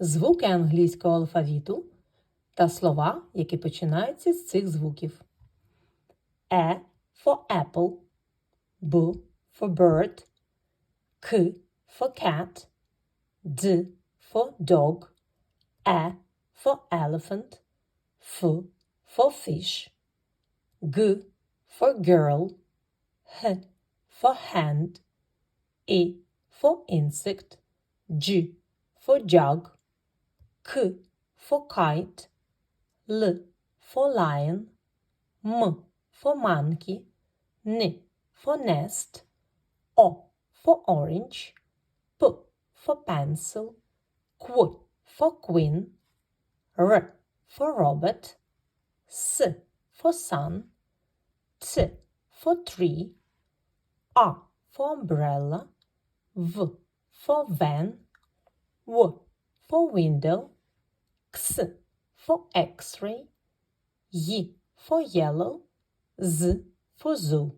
звуки англійського алфавіту та слова, які починаються з цих звуків. E for apple, B for bird, K for cat, D for dog, E for elephant, F for fish, G for girl, H for hand, I for insect, G for jug, K for kite, L for lion, M for monkey, N for nest, O for orange, P for pencil, Q for queen, R for robot, S for sun, T for tree, A for umbrella, V for van, W for window, X for x-ray, Y for yellow, Z for zoo.